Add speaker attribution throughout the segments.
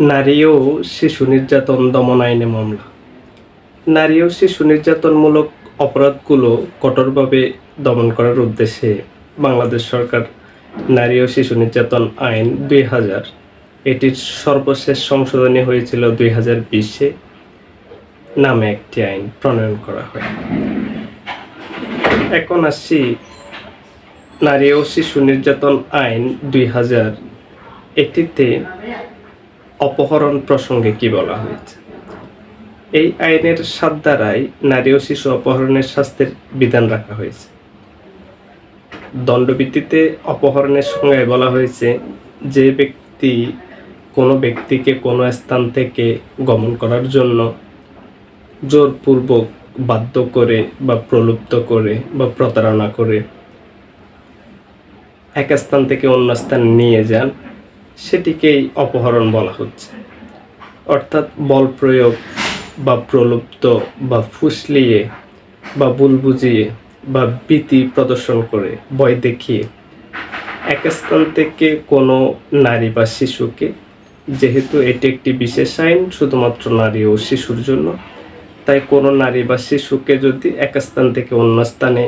Speaker 1: নারী ও শিশু নির্যাতন দমন আইনে মামলা। নারী ও শিশু নির্যাতনমূলক অপরাধগুলো কঠোরভাবে দমন করার উদ্দেশ্যে বাংলাদেশ সরকার নারী ও শিশু নির্যাতন আইন দুই হাজার, এটির সর্বশেষ সংশোধনী হয়েছিল দুই হাজার বিশে নামে একটি আইন প্রণয়ন করা হয়। এখন আসছি নারী ও শিশু নির্যাতন আইন দুই হাজার এটিতে অপহরণ প্রসঙ্গে কি বলা হয়েছে? এই আইনের সাত দ্বারাই নারী ও শিশু অপহরণের শাস্তির বিধান রাখা হয়েছে। দণ্ডবিধিতে অপহরণের সঙ্গে বলা হয়েছে যে ব্যক্তি কোনো ব্যক্তিকে কোনো স্থান থেকে গমন করার জন্য জোরপূর্বক বাধ্য করে বা প্রলুব্ধ করে বা প্রতারণা করে এক স্থান থেকে অন্য স্থান নিয়ে যান সেটিকেই অপহরণ বলা হচ্ছে। অর্থাৎ বল প্রয়োগ বা প্রলুব্ধ বা ফুসলিয়ে বা ভুল বুঝিয়ে বা ভীতি প্রদর্শন করে, ভয় দেখিয়ে এক স্থান থেকে কোনো নারী বা শিশুকে, যেহেতু এটি একটি বিশেষ আইন, শুধুমাত্র নারী ও শিশুর জন্য, তাই কোনো নারী বা শিশুকে যদি এক স্থান থেকে অন্য স্থানে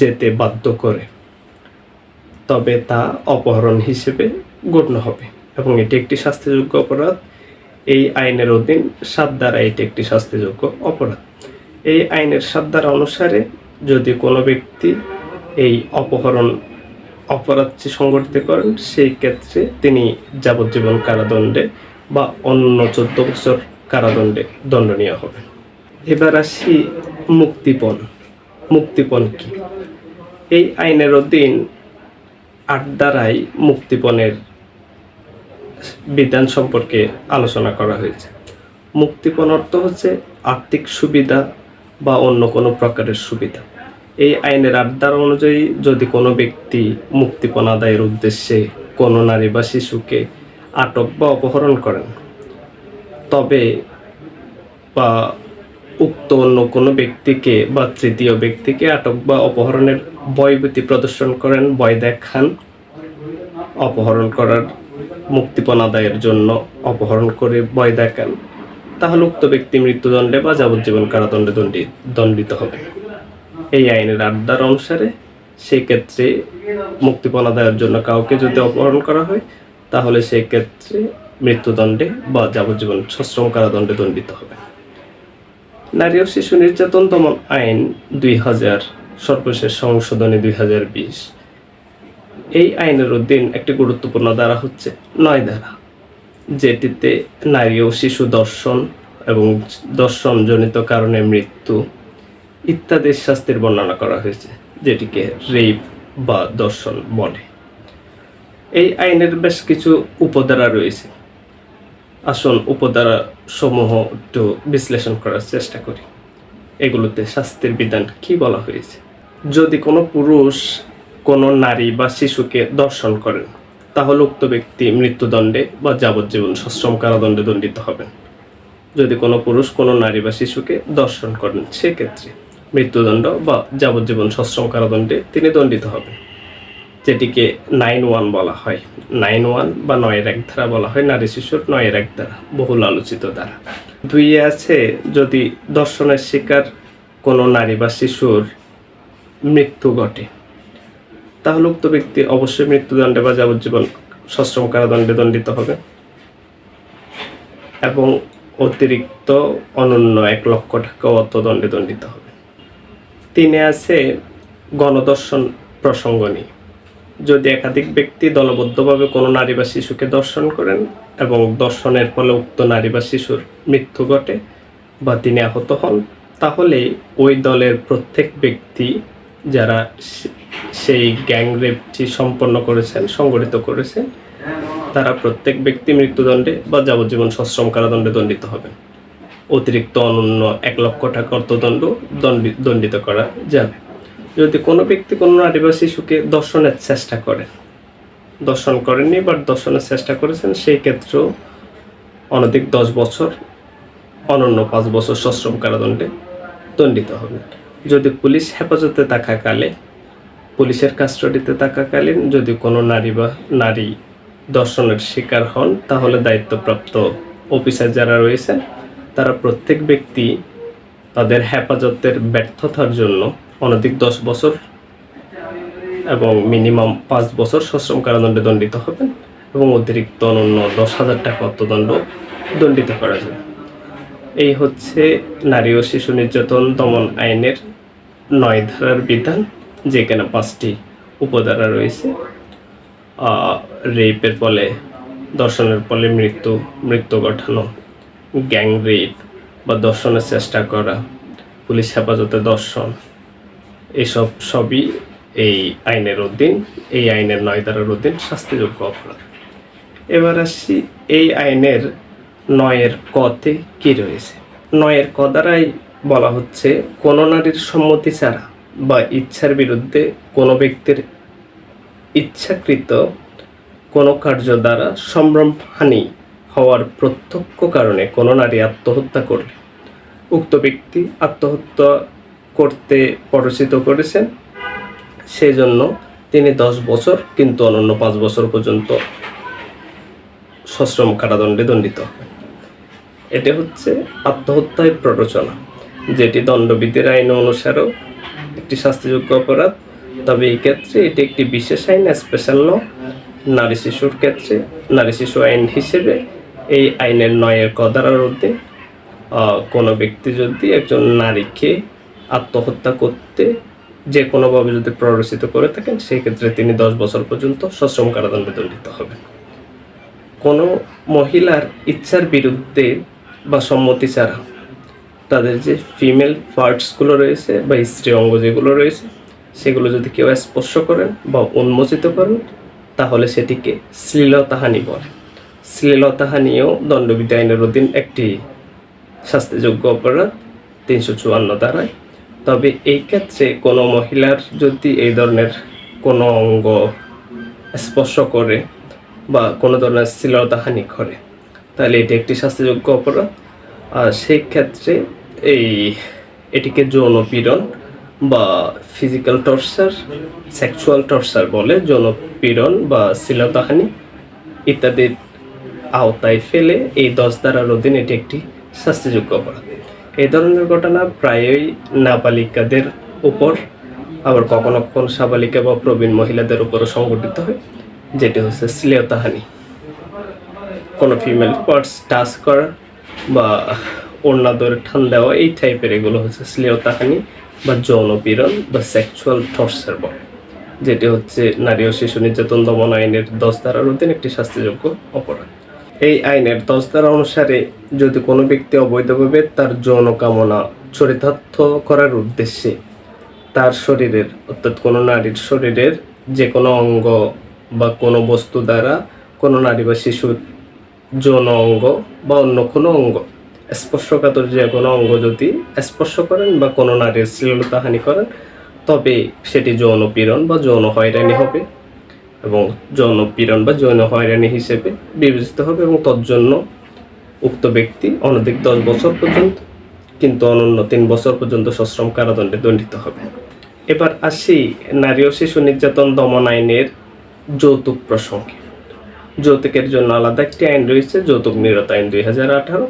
Speaker 1: যেতে বাধ্য করে, তবে তা অপহরণ হিসেবে গণ্য হবে। এবং এটি একটি শাস্তিযোগ্য অপরাধ। এই আইনের অধীন সাত দ্বারা এটি একটি শাস্তিযোগ্য অপরাধ। এই আইনের সাত দ্বারা অনুসারে যদি কোনো ব্যক্তি এই অপহরণ অপরাধটি সংগঠিত করেন, সেই ক্ষেত্রে তিনি যাবজ্জীবন কারাদণ্ডে বা অন্য চোদ্দ বছর কারাদণ্ডে দণ্ডনীয় হবেন। এবার আসি মুক্তিপণ। মুক্তিপণ কি? এই আইনের অধীন আট দ্বারাই মুক্তিপণের বিধান সম্পর্কে আলোচনা করা হয়েছে। মুক্তিপণ অর্থ হচ্ছে আর্থিক সুবিধা বা অন্য কোনো প্রকারের সুবিধা। এই আইনের আট ধারা অনুযায়ী যদি কোনো ব্যক্তি মুক্তিপণ আদায়ের উদ্দেশ্যে কোনো নারী বা শিশুকে আটক বা অপহরণ করেন, তবে বা উক্ত অন্য কোনো ব্যক্তিকে বা তৃতীয় ব্যক্তিকে আটক বা অপহরণের ভয়ভীতি প্রদর্শন করেন, ভয় দেখান, অপহরণ করার মুক্তিপণ আদায়ের জন্য অপহরণ করে ভয় দেখান, তাহলে উক্ত ব্যক্তি মৃত্যুদণ্ডে বা যাবজ্জীবন কারাদণ্ডে দণ্ডিত দণ্ডিত হবে। এই আইনের আড্ডার অনুসারে সেক্ষেত্রে মুক্তিপণ আদায়ের জন্য কাউকে যদি অপহরণ করা হয়, তাহলে সেক্ষেত্রে মৃত্যুদণ্ডে বা যাবজ্জীবন সশ্রম কারাদণ্ডে দণ্ডিত হবে। নারী ও শিশু নির্যাতন দমন আইন দুই হাজার, সর্বশেষ সংশোধনী দুই হাজার বিশ। এই আইনের অধীন একটি গুরুত্বপূর্ণ ধারা হচ্ছে নয় ধারা, যেটিতে নারী ও শিশু দর্শন এবং দর্শনজনিত কারণে মৃত্যু ইত্যাদির শাস্তির বর্ণনা করা হয়েছে, যেটিকে রেপ বা দর্শন বলে। এই আইনের বেশ কিছু উপধারা রয়েছে। আসুন উপধারা সমূহ একটু বিশ্লেষণ করার চেষ্টা করি। এগুলোতে শাস্তির বিধান কি বলা হয়েছে? যদি কোনো পুরুষ কোনো নারী বা শিশুকে দর্শন করেন, তাহলে উক্ত ব্যক্তি মৃত্যুদণ্ডে বা যাবজ্জীবন সশ্রম কারাদণ্ডে দণ্ডিত হবেন। যদি কোনো পুরুষ কোনো নারী বা শিশুকে দর্শন করেন, সেক্ষেত্রে মৃত্যুদণ্ড বা যাবজ্জীবন সশ্রম কারাদণ্ডে তিনি দণ্ডিত হবেন। যেটিকে নাইন ওয়ান বলা হয়। নাইন ওয়ান বা নয়ের এক ধারা বলা হয় নারী শিশুর নয়ের এক ধারা, বহুল আলোচিত ধারা। দুইয়ে আছে, যদি দর্শনের শিকার কোনো নারী বা শিশুর মৃত্যু ঘটে তাহলে উক্ত ব্যক্তি অবশ্যই মৃত্যুদণ্ডে বা যাবজ্জীবন সশ্রম কারাদণ্ডে দণ্ডিত হবে এবং অতিরিক্ত অনন্য এক লক্ষ টাকা অর্থদণ্ডে দণ্ডিত হবে। তিনে আছে গণদর্শন প্রসঙ্গ নিয়ে। যদি একাধিক ব্যক্তি দলবদ্ধভাবে কোনো নারী বা শিশুকে দর্শন করেন এবং দর্শনের ফলে উক্ত নারী বা শিশুর মৃত্যু ঘটে বা তিনি আহত হন, তাহলে ওই দলের প্রত্যেক ব্যক্তি যারা সেই গ্যাং রেপটি সম্পন্ন করেছেন, সংগঠিত করেছেন। তারা প্রত্যেক ব্যক্তি মৃত্যুদণ্ডে বা যাবজ্জীবন সশ্রম কারাদণ্ডে দণ্ডিত হবেন। অতিরিক্ত অনন্য এক লক্ষ টাকা অর্থদণ্ড দণ্ডি- দণ্ডিত করা যাবে। যদি কোনো ব্যক্তি কোনো বা শিশুকে দর্শনের চেষ্টা করেন, দর্শন করেননি বাট দর্শনের চেষ্টা করেছেন, সেই ক্ষেত্রেও অনধিক দশ বছর, অনন্য পাঁচ বছর সশ্রম কারাদণ্ডে দণ্ডিত হবেন। যদি পুলিশ হেফাজতে থাকাকালে পুলিশের কাস্টডিতে থাকাকালীন যদি কোনো নারী বা নারী দর্শনের শিকার হন, তাহলে দায়িত্বপ্রাপ্ত অফিসার যারা রয়েছেন, তারা প্রত্যেক ব্যক্তি তাদের হেফাজতের ব্যর্থতার জন্য অনধিক দশ বছর এবং মিনিমাম পাঁচ বছর সশ্রম কারাদণ্ডে দণ্ডিত হবেন এবং অতিরিক্ত অনন্য দশ হাজার টাকা অর্থদণ্ড দণ্ডিত করা যাবে। এই হচ্ছে নারী ও শিশু নির্যাতন দমন আইনের নয় ধারার বিধান। যেখানে পাঁচটি উপধারা রয়েছে রেপের ফলে, দর্শনের ফলে মৃত্যু মৃত্যু ঘটানো, গ্যাং রেপ বা দর্শনের চেষ্টা করা, পুলিশ হেফাজতে দর্শন, এসব সবই এই আইনের অধীন, এই আইনের নয় ধারার অধীন শাস্তিযোগ্য অপরাধ। এবার আসি এই আইনের নয়ের কতে কি রয়েছে? নয়ের ক দ্বারাই বলা হচ্ছে, কোনো নারীর সম্মতি ছাড়া বা ইচ্ছার বিরুদ্ধে কোনো ব্যক্তির ইচ্ছাকৃত কোনো কার্য দ্বারা সম্ভ্রমহানি হওয়ার প্রত্যক্ষ কারণে কোনো নারী আত্মহত্যা করলে। উক্ত ব্যক্তি আত্মহত্যা করতে পরিচিত করেছেন সেই জন্য তিনি দশ বছর কিন্তু অনন্য পাঁচ বছর পর্যন্ত সশ্রম কারাদণ্ডে দণ্ডিত এটি হচ্ছে আত্মহত্যায় প্ররোচনা, যেটি দণ্ডবিধির আইন অনুসারেও একটি শাস্তিযোগ্য অপরাধ, তবে এই ক্ষেত্রে এটি একটি বিশেষ আইন স্পেশাল ল নারী শিশুর ক্ষেত্রে, নারী শিশু আইন হিসেবে এই আইনের নয়ের কদারার অধীন কোনো ব্যক্তি যদি একজন নারীকে আত্মহত্যা করতে যে কোনোভাবে যদি প্ররোচিত করে থাকেন সেই ক্ষেত্রে তিনি দশ বছর পর্যন্ত সশ্রম কারাদণ্ডে দণ্ডিত হবেন। কোনো মহিলার ইচ্ছার বিরুদ্ধে বা সম্মতি ছাড়া তাদের যে ফিমেল পার্টসগুলো রয়েছে বা স্ত্রী অঙ্গ যেগুলো রয়েছে, সেগুলো যদি কেউ স্পর্শ করেন বা উন্মোচিত করেন, তাহলে সেটিকে শ্লীলতাহানি বলে। শ্লীলতাহানিও দণ্ডবিধি আইনের অধীন একটি শাস্তিযোগ্য অপরাধ, তিনশো চুয়ান্ন ধারায় তবে এই ক্ষেত্রে কোনো মহিলার যদি এই ধরনের কোনো অঙ্গ স্পর্শ করে বা কোনো ধরনের শ্লীলতাহানি করে, তাহলে এটি একটি শাস্তিযোগ্য অপরাধ। সেই ক্ষেত্রে এই এটিকে যৌন পীড়ন বা ফিজিক্যাল টর্চার সেক্সুয়াল টর্চার বলে যৌন পীড়ন বা শ্লীলতাহানি ইত্যাদির আওতায় ফেলে এই দশ ধারার অধীন এটি একটি শাস্তিযোগ্য অপরাধ। এই ধরনের ঘটনা প্রায়ই নাবালিকাদের উপর, আবার কখনো কখনো সাবালিকা বা প্রবীণ মহিলাদের উপরও সংঘটিত হয়, যেটি হচ্ছে শ্লীলতাহানি। কোনো ফিমেল পার্টস টাচ করা বা ওড়না ধরে ঠান দেওয়া, এই টাইপের এগুলো হচ্ছে শ্লীলতাহানি বা যৌন পীড়ন বা সেক্সুয়াল টর্চার বলে। যেটি হচ্ছে নারী ও শিশু নির্যাতন দমন আইনের দশ ধারার অধীন একটি শাস্তিযোগ্য অপরাধ। এই আইনের দশ ধারা অনুসারে যদি কোনো ব্যক্তি অবৈধভাবে তার যৌন কামনা চরিতার্থ করার উদ্দেশ্যে তার শরীরের, অর্থাৎ কোনো নারীর শরীরের যে কোনো অঙ্গ বা কোনো বস্তু দ্বারা কোনো নারী বা শিশুর যৌন অঙ্গ বা অন্য কোনো অঙ্গ। স্পর্শকাতর যে কোনো অঙ্গ যদি স্পর্শ করেন বা কোনো নারীর শ্লীলতাহানি করেন, তবে সেটি যৌন পীড়ন বা যৌন হয়রানি হবে এবং যৌন পীড়ন বা যৌন হয়রানি হিসেবে বিবেচিত হবে এবং তজ্জন্য উক্ত ব্যক্তি অনধিক দশ বছর পর্যন্ত কিন্তু অনন্য তিন বছর পর্যন্ত সশ্রম কারাদণ্ডে দণ্ডিত হবে। এবার আসি নারী ও শিশু নির্যাতন দমন আইনের যৌতুক প্রসঙ্গে। যৌতুকের জন্য আলাদা একটি আইন রয়েছে, যৌতুক নিরত আইন দুই হাজার আঠারো,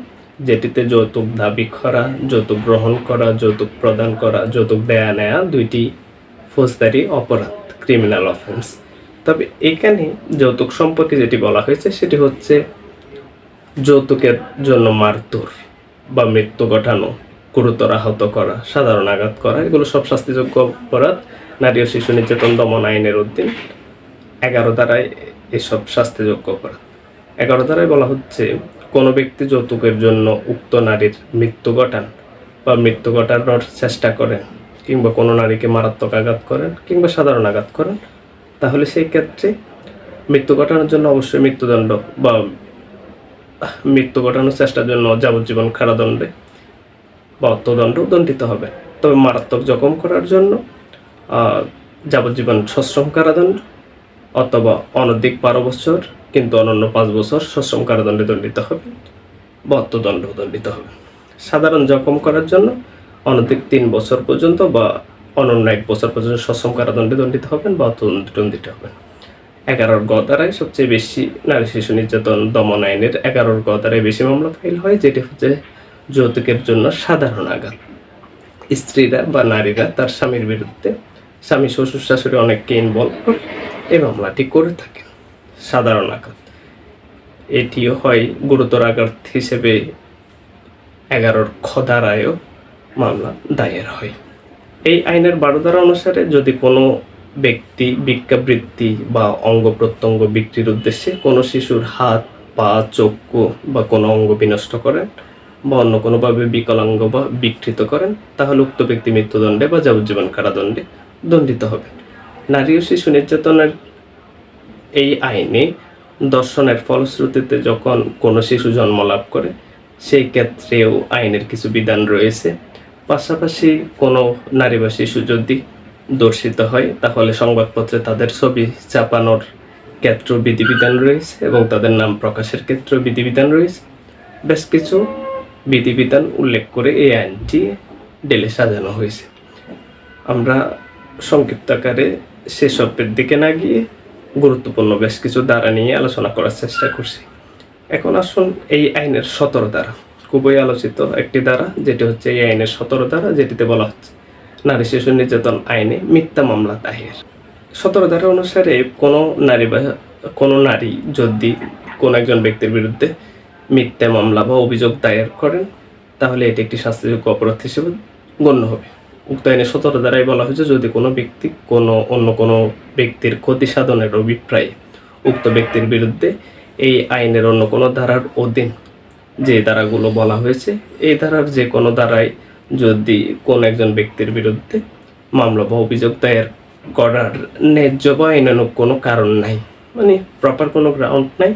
Speaker 1: যেটিতে যৌতুক দাবি করা, যৌতুক গ্রহণ করা, যৌতুক প্রদান করা, যৌতুক দেয়া নেয়া দুইটি ফৌজদারি অপরাধ ক্রিমিনাল অফেন্স তবে এখানে যৌতুক সম্পর্কে যেটি বলা হয়েছে, সেটি হচ্ছে যৌতুকের জন্য মারধর বা মৃত্যু ঘটানো, গুরুতর আহত করা, সাধারণ আঘাত করা, এগুলো সব শাস্তিযোগ্য অপরাধ। নারী ও শিশু নির্যাতন দমন আইনের অধীন এগারো দ্বারায় এসব শাস্তিযোগ্য অপরাধ। এগারো দ্বারায় বলা হচ্ছে, কোনো ব্যক্তি যৌতুকের জন্য উক্ত নারীর মৃত্যু ঘটান বা মৃত্যু ঘটানোর চেষ্টা করেন কিংবা কোনো নারীকে মারাত্মক আঘাত করেন কিংবা সাধারণ আঘাত করেন, তাহলে সেই ক্ষেত্রে মৃত্যু ঘটানোর জন্য অবশ্যই মৃত্যুদণ্ড বা মৃত্যু ঘটানোর চেষ্টার জন্য যাবজ্জীবন কারাদণ্ডে বা অর্থদণ্ড দণ্ডিত হবে। তবে মারাত্মক জখম করার জন্য যাবজ্জীবন সশ্রম কারাদণ্ড অথবা অনধিক বারো বছর কিন্তু অনন্য পাঁচ বছর সশ্রম কারাদণ্ডে দণ্ডিত হবে বা দণ্ডিত হবে। সাধারণ জখম করার জন্য অনধিক তিন বছর পর্যন্ত বা অনন্য এক বছর পর্যন্ত সশ্রম কারাদণ্ডে দণ্ডিত হবেন বা দণ্ডিত হবেন। এগারোর গ দ্বারাই সবচেয়ে বেশি নারী শিশু নির্যাতন দমন আইনের এগারোর গ দ্বারাই বেশি মামলা ফাইল হয়, যেটি হচ্ছে যৌতুকের জন্য সাধারণ আঘাত। স্ত্রীরা বা নারীরা তার স্বামীর বিরুদ্ধে স্বামী, শ্বশুর, শাশুড়ি অনেককে ইনভলভ এই মামলাটি করে থাকেন সাধারণ আঘাত। এটিও হয় গুরুতর আঘাত হিসেবে এগারোর খদারায়ও মামলা দায়ের হয়। এই আইনের বারো ধারা অনুসারে যদি কোনো ব্যক্তি ভিক্ষাবৃত্তি বা অঙ্গ প্রত্যঙ্গ বিক্রির উদ্দেশ্যে কোনো শিশুর হাত, পা, চক্ষু বা কোনো অঙ্গ বিনষ্ট করেন বা অন্য কোনোভাবে বিকলাঙ্গ বা বিকৃত করেন, তাহলে উক্ত ব্যক্তি মৃত্যুদণ্ডে বা যাবজ্জীবন কারাদণ্ডে দণ্ডিত হবেন। নারী ও শিশু নির্যাতনের এই আইনে দর্শনের ফলশ্রুতিতে যখন কোনো শিশু জন্ম লাভ করে, সেই ক্ষেত্রেও আইনের কিছু বিধান রয়েছে। পাশাপাশি কোনো নারী বা শিশু যদি দর্শিত হয়, তাহলে সংবাদপত্রে তাদের ছবি চাপানোর ক্ষেত্র বিধিবিধান রয়েছে এবং তাদের নাম প্রকাশের ক্ষেত্র বিধিবিধান রয়েছে। বেশ কিছু বিধিবিধান উল্লেখ করে এই আইনটি ডেলে সাজানো হয়েছে। আমরা সংক্ষিপ্ত আকারে সেসবের দিকে না গিয়ে গুরুত্বপূর্ণ বেশ কিছু দ্বারা নিয়ে আলোচনা করার চেষ্টা করছি। এখন আসুন এই আইনের সতেরো দ্বারা খুবই আলোচিত একটি দ্বারা যেটি হচ্ছে এই আইনের সতেরো দ্বারা যেটিতে বলা হচ্ছে, নারী শিশু নির্যাতন আইনে মিথ্যা মামলা দায়ের। সতেরো ধারা অনুসারে কোনো নারী বা কোনো নারী যদি কোনো একজন ব্যক্তির বিরুদ্ধে মিথ্যা মামলা বা অভিযোগ দায়ের করেন, তাহলে এটি একটি শাস্তিযোগ্য অপরাধ হিসেবে গণ্য হবে। উক্ত আইনের সতেরো দ্বারাই বলা হয়েছে, যদি কোনো ব্যক্তি কোনো অন্য কোনো ব্যক্তির ক্ষতি সাধনের অভিপ্রায়ে উক্ত ব্যক্তির বিরুদ্ধে এই আইনের অন্য কোনো ধারার অধীন যে ধারাগুলো বলা হয়েছে, এই ধারার যে কোনো ধারায় যদি কোন একজন ব্যক্তির বিরুদ্ধে মামলা বা অভিযোগ দায়ের করার ন্যায্য বা আইনানুগ কোনো কারণ নাই মানে প্রপার কোনো গ্রাউন্ড নাই,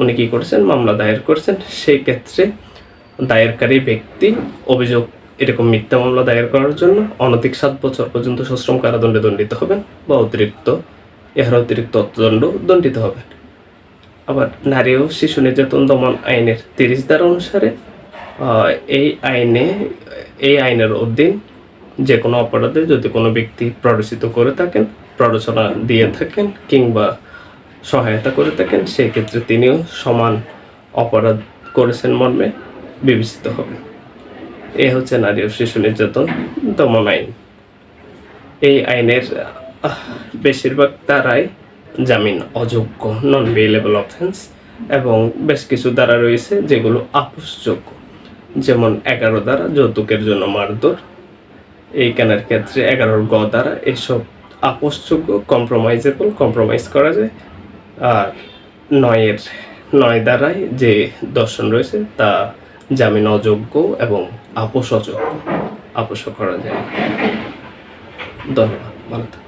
Speaker 1: উনি কী করছেন? মামলা দায়ের করছেন। সেই ক্ষেত্রে দায়েরকারী ব্যক্তি অভিযোগ এরকম মিথ্যা মামলা দায়ের করার জন্য অনধিক সাত বছর পর্যন্ত সশ্রম কারাদণ্ডে দণ্ডিত হবেন বা অতিরিক্ত এর অতিরিক্ত অর্থদণ্ড দণ্ডিত হবেন। আবার নারী ও শিশু নির্যাতন দমন আইনের তিরিশ ধারা অনুসারে এই আইনে, এই আইনের অধীন যে কোনো অপরাধে যদি কোনো ব্যক্তি প্ররোচিত করে থাকেন, প্ররোচনা দিয়ে থাকেন কিংবা সহায়তা করে থাকেন, সেই ক্ষেত্রে তিনিও সমান অপরাধ করেছেন মর্মে বিবেচিত হবেন। এ হচ্ছে নারী ও শিশু নির্যাতন দমন আইন। এই আইনের বেশিরভাগ তারাই জামিন, অযোগ্য নন বেলেবল অফেন্স এবং বেশ কিছু দ্বারা রয়েছে যেগুলো আপোষযোগ্য। যেমন এগারো দ্বারা যৌতুকের জন্য মারধর। এই কেনার ক্ষেত্রে এগারোর গ দ্বারা এসব আপোষযোগ্য কম্প্রোমাইজেবল কম্প্রোমাইজ করা যায়। আর নয়ের, নয় দ্বারাই যে দর্শন রয়েছে তা জামিন অযোগ্য এবং আপোষ অযোগ্য আপোষ করা যায়। ধন্যবাদ। ভালো।